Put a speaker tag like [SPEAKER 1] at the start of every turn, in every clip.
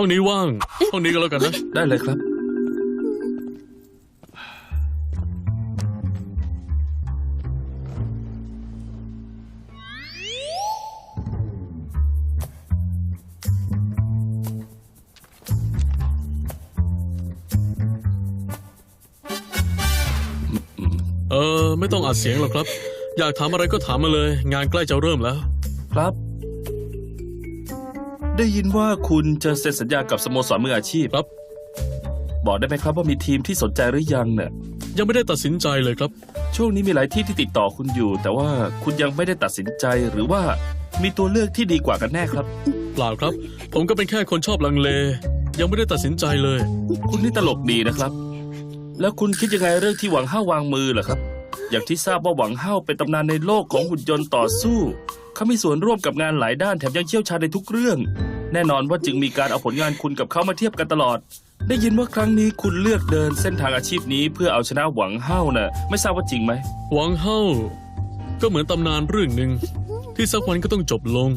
[SPEAKER 1] ห้องนี้ว่าง ห้องนี้ก็แล้วกันนะ
[SPEAKER 2] ได้เลยครับ
[SPEAKER 1] เออไม่ต้องอัดเสียงหรอกครับ อยากถามอะไรก็ถามมาเลย งานใกล้จะเริ่มแล้ว
[SPEAKER 2] ครับ ได้ยินว่าคุณจะเซ็นสัญญากับสโมสรมืออาชีพ
[SPEAKER 1] ครับ
[SPEAKER 2] บอกได้ไหมครับว่ามีทีมที่สนใจหรือยังเนี่ย
[SPEAKER 1] ยังไม่ได้ตัดสินใจเลยครับ
[SPEAKER 2] ช่วงนี้มีหลายที่ที่ติดต่อคุณอยู่ แต่ว่าคุณยังไม่ได้ตัดสินใจหรือว่ามีตัวเลือกที่ดีกว่ากันแน่ครับ
[SPEAKER 1] เปล่าครับ ผมก็เป็นแค่คนชอบลังเล ยังไม่ได้ตัดสินใจเลย
[SPEAKER 2] คุณนี่ตลกดีนะครับ แล้วคุณคิดยังไงเรื่องที่หวังห้าวางมือเหรอครับ อย่างที่ทราบว่าหวังห้าวเป็นตำนานในโลกของหุ่นยนต์ต่อสู้ เขามีส่วนร่วมกับงานหลายด้านแถมยังเชี่ยวชาญในทุกเรื่อง แน่นอนว่าจึงมีการเอาผลงานคุณกับเขามาเทียบกันตลอด ได้ยินว่าครั้งนี้คุณเลือกเดินเส้นทางอาชีพนี้เพื่อเอาชนะหวังห้าน่ะ ไม่ทราบว่าจริงไหม
[SPEAKER 1] หวังเฮ้าก็เหมือนตำนานเรื่องหนึ่งที่สักวันก็ต้องจบลง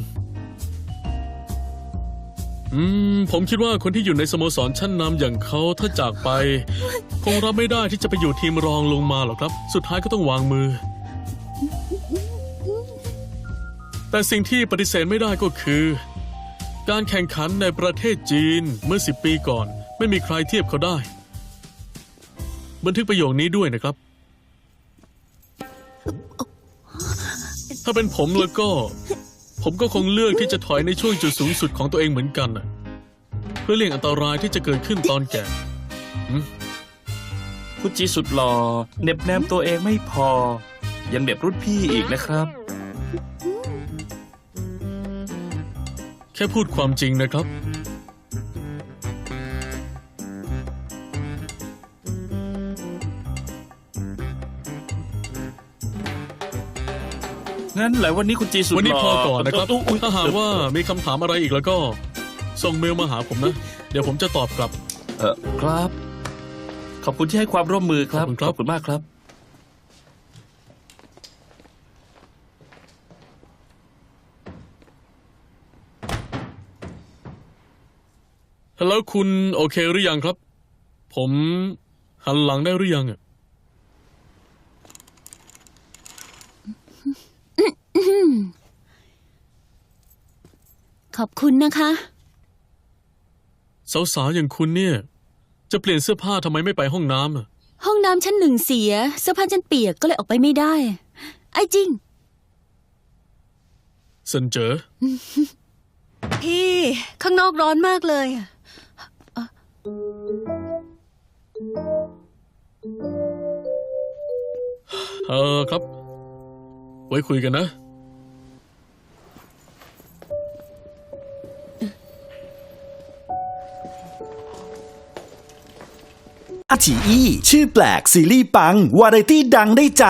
[SPEAKER 1] อืม ผมคิดว่าคนที่อยู่ในสโมสรชั้นนำอย่างเขาถ้าจากไป คงรับไม่ได้ที่จะไปอยู่ทีมรองลงมาหรอกครับ สุดท้ายก็ต้องวางมือ แต่สิ่งที่ปฏิเสธไม่ได้ก็คือ การแข่งขันในประเทศจีนเมื่อสิบปีก่อน ไม่มีใครเทียบเขาได้ บันทึกประโยคนี้ด้วยนะครับ ถ้าเป็นผมแล้วก็ ผมก็คงเลือกที่จะถอยในช่วงจุดสูงสุดของตัวเองเหมือนกันนะเพื่อเลี่ยงอันตรายที่จะเกิดขึ้นตอนแก่
[SPEAKER 2] คุณจีสุดหล่อเน็บแนมตัวเองไม่พอ ยังเหน็บรุ่นพี่อีกนะครับ
[SPEAKER 1] แค่พูดความจริงนะครับ
[SPEAKER 2] งั้นหลายวันนี้คุณจีสุดหล่อ
[SPEAKER 1] วันนี้พอก่อนนะครับ
[SPEAKER 2] อุ๊ยอุ๊ย
[SPEAKER 1] ถ้าหากว่ามีคำถามอะไรอีกแล้วก็ ส่งเมลมาหาผมนะ เดี๋ยวผมจะตอบกลับ
[SPEAKER 2] เออครับ ขอบคุณที่ให้ความร่วมมือครับ
[SPEAKER 1] ขอบคุณครับ
[SPEAKER 2] ขอบคุณมากครับ
[SPEAKER 1] แล้วคุณโอเคหรือยังครับ ผมหันหลังได้หรือยังอะ
[SPEAKER 3] ขอบคุณนะคะ
[SPEAKER 1] สาวๆอย่างคุณเนี่ย จะเปลี่ยนเสื้อผ้าทำไมไม่ไปห้องน้ำอะ
[SPEAKER 3] ห้องน้ำชั้นหนึ่งเสีย เสื้อผ้าฉันเปียกก็เลยออกไปไม่ได้ ไอ้จริง
[SPEAKER 1] เซินเจอ
[SPEAKER 4] พี่ ข้างนอกร้อนมากเลยอะ
[SPEAKER 1] เออครับ ไว้คุยกันนะ
[SPEAKER 5] อาฉีอีชื่อแปลกซีรีส์ปัง วาไรตี้ดังได้ใจ